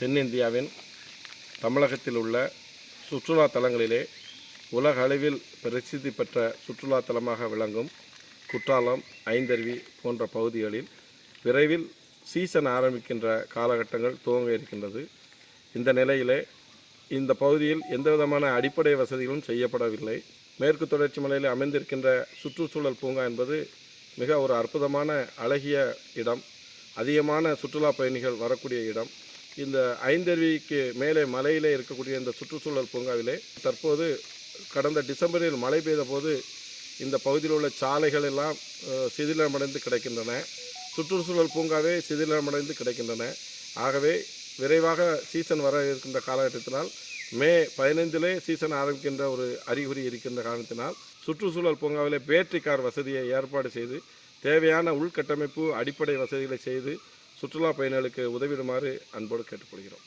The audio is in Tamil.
தென்னிந்தியாவின் தமிழகத்தில் உள்ள சுற்றுலா தலங்களிலே உலக அளவில் பிரசித்தி பெற்ற சுற்றுலா தலமாக விளங்கும் குற்றாலம் ஐந்தருவி போன்ற பகுதிகளில் விரைவில் சீசன் ஆரம்பிக்கின்ற காலகட்டங்கள் துவங்க இருக்கின்றது. இந்த நிலையிலே இந்த பகுதியில் எந்த விதமான அடிப்படை வசதிகளும் செய்யப்படவில்லை. மேற்கு தொடர்ச்சி மலையில் அமைந்திருக்கின்ற சுற்றுச்சூழல் பூங்கா என்பது மிக ஒரு அற்புதமான அழகிய இடம். அதிகமான சுற்றுலா பயணிகள் வரக்கூடிய இடம். இந்த ஐந்தருவிக்கு மேலே மலையிலே இருக்கக்கூடிய இந்த சுற்றுச்சூழல் பூங்காவிலே தற்போது கடந்த டிசம்பரில் மழை பெய்த போது இந்த பகுதியில் உள்ள சாலைகள் எல்லாம் சிதிலமடைந்து கிடக்கின்றன. சுற்றுச்சூழல் பூங்காவே சிதிலமடைந்து கிடக்கின்றன. ஆகவே விரைவாக சீசன் வர இருக்கின்ற காலகட்டத்தினால் மே பதினைந்திலே சீசன் ஆரம்பிக்கின்ற ஒரு அறிகுறி இருக்கின்ற காரணத்தினால் சுற்றுச்சூழல் பூங்காவிலே பேட்டரி கார் வசதியை ஏற்பாடு செய்து தேவையான உள்கட்டமைப்பு அடிப்படை வசதிகளை செய்து சுற்றுலா பயணிகளுக்கு உதவிடுமாறு அன்போடு கேட்டுக்கொள்கிறோம்.